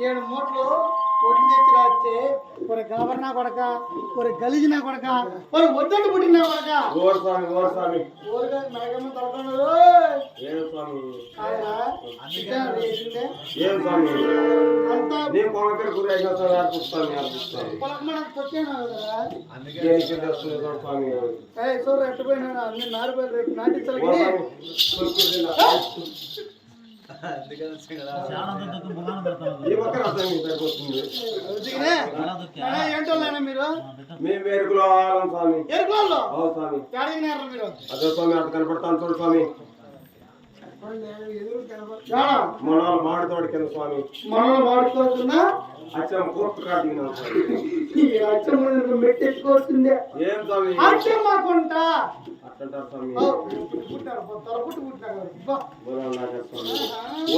ఏడు మూట్లు ఒడ్లు తెచ్చి రాస్తే ఒక గవర్నా కొడక ఒక గలిజిన కొడక ఒక వద్దట్టు పుట్టిన కొడక. ఓర్ స్వామి ఓర్ స్వామి. ఏం స్వామి? చేసిందే ఏం స్వామి? అంతా వచ్చాను కదా చూడు స్వామి? ఏ చూడు ఎట్టుపోయినా అన్ని నాటించాలి మేము స్వామి. ఎరుకోళ్ళు ఓ స్వామి. ఎడగినారు మీరు? అదే స్వామి అటు కనపడతాను చూడు స్వామి? మన వాళ్ళు మాడి తోడు కింద స్వామి. మనల్ని వాడుకోకుండా అచ్చం కోర్టు కాదు ఈ అచ్చమ్మ మెట్టి ఎక్కువస్తుంది ఏం స్వామి? అచ్చమ్మ కొంట. స్వామి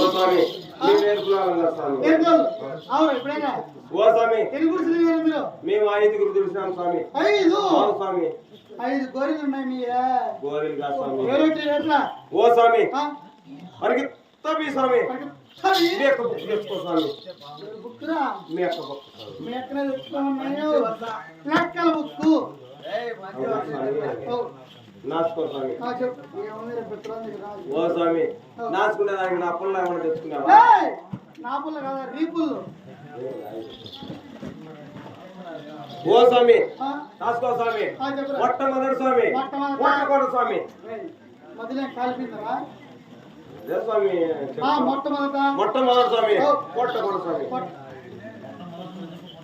స్వామి స్వామి మేము స్వామి స్వామి ఐదుగురు తెలిసినాం స్వామి. ఐదు? స్వామి. ఐదు గోరీలు ఉన్నాయి మీ గోరీలు కాదు స్వామి. ఓ స్వామి. స్వామి మనకి తవి. బుక్ స్వామి. బుక్కురా? మీ యొక్క బుక్ స్వామి. మీ ఎక్కడ తెచ్చుకోమన్నాయో లెక్కల బుక్కు. అవునా స్వామి? ఓ, నాచుకో స్వామి. ఓ స్వామి నాచుకునేదానికి నా పుల్ల ఏమైనా తెచ్చుకున్నావా! నా పుల్ల కదా? రీపుల్లు ఓ స్వామి? నాచుకో స్వామి. మొట్టమొదటి స్వామి. మొట్టమొదట. స్వామి. మధ్యలో కాలిపోయిందరా? స్వామి? మొట్టమొదట. మొట్టమొదటి స్వామి. ఓ. మొట్టకొండ స్వామి.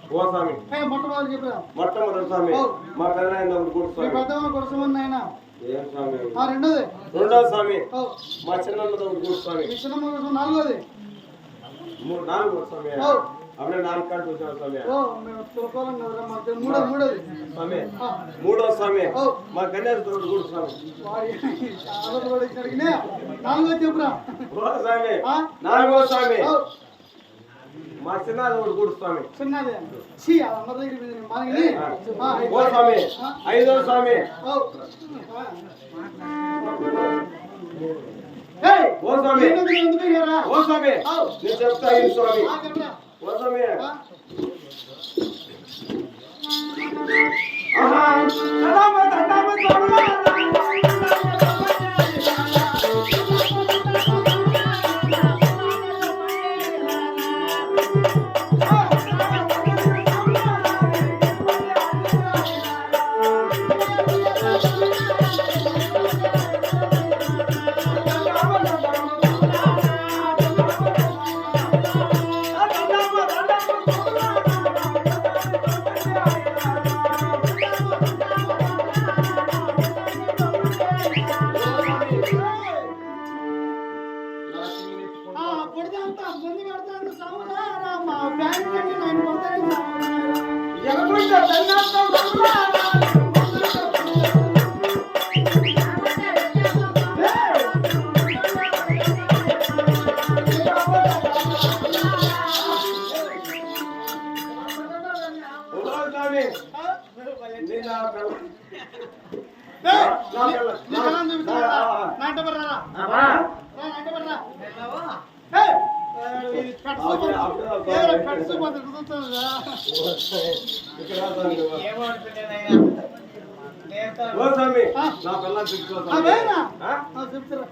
ఓ స్వామి. మొట్టమొదటి చెప్పురా మొట్టమొదటి స్వామి. మా మీ స్వామి. ఏం స్వామి ఆ రెండోది. రెండో స్వామి. మా చిన్న గుడి స్వామి. మీ చిన్న కొడుకు నాలుగోది. మూడు నాలుగు స్వామి. అప్పుడే కాళ్ళు స్వామి. మూడో మూడోది. స్వామి. మూడో. మా కన్యాసు స్వామి. చెప్పురా. స్వామి? నాలుగో స్వామి. మా చిన్న గుడి స్వామి చిన్నది ఛీ అందరి దగ్గర ఆ, ఓ స్వామి ఐదో స్వామి ఓ. స్వామి? ఓ స్వామి. నేను చెప్తా ఈ స్వామి. ఓ స్వామి? ఆహా. దండామ, దండామ, స్వామి. నా? ఆ? ఆ, చెప్తారా.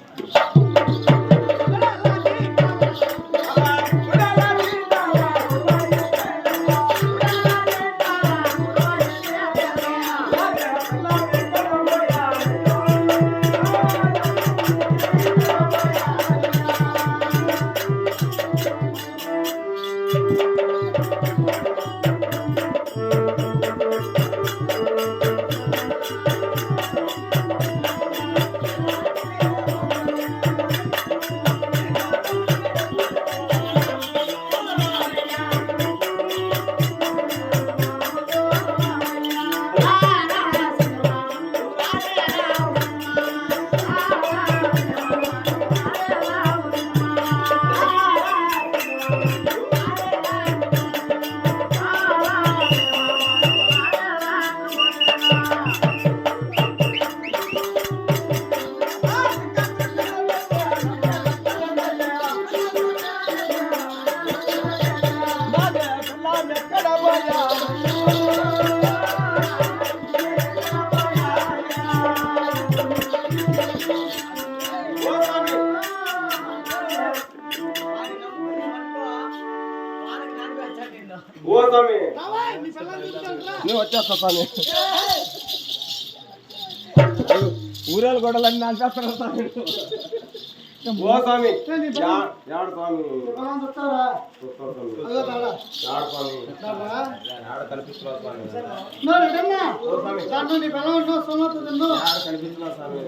నువ్వు వచ్చేస్తా స్వామి. ఊరాలు గొడవలన్నీ నాకు చేస్తాను ఓ స్వామి. యాడ స్వామి. కనిపిస్తున్నా స్వామి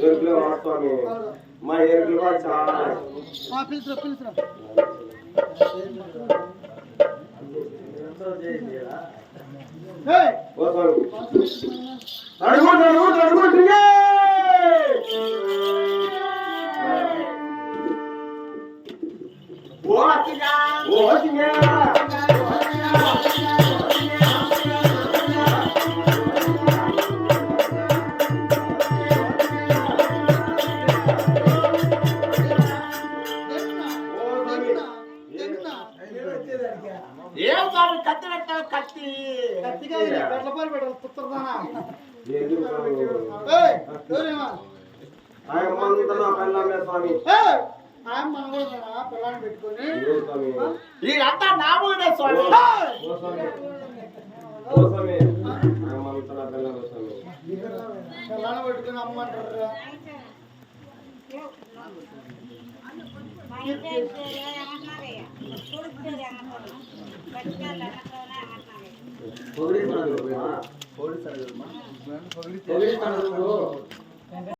ఎరుకులు వాడుకోండి మా ఎరుకులు వాడు చాలా పిలుచురా పిలుచురా నడుగుంటు నడుగుంటు నడుగుంటు ఓ ఓ ఏం కాదు కత్తి కత్తి కత్తి కాదు కట్ల పాలు పెట్టాలి పుత్రదానా పిల్లని పెట్టుకొని వీళ్ళంతా నా స్వామి పిల్లని పెట్టుకుని అమ్మంటారు పొగిడి పొగిడి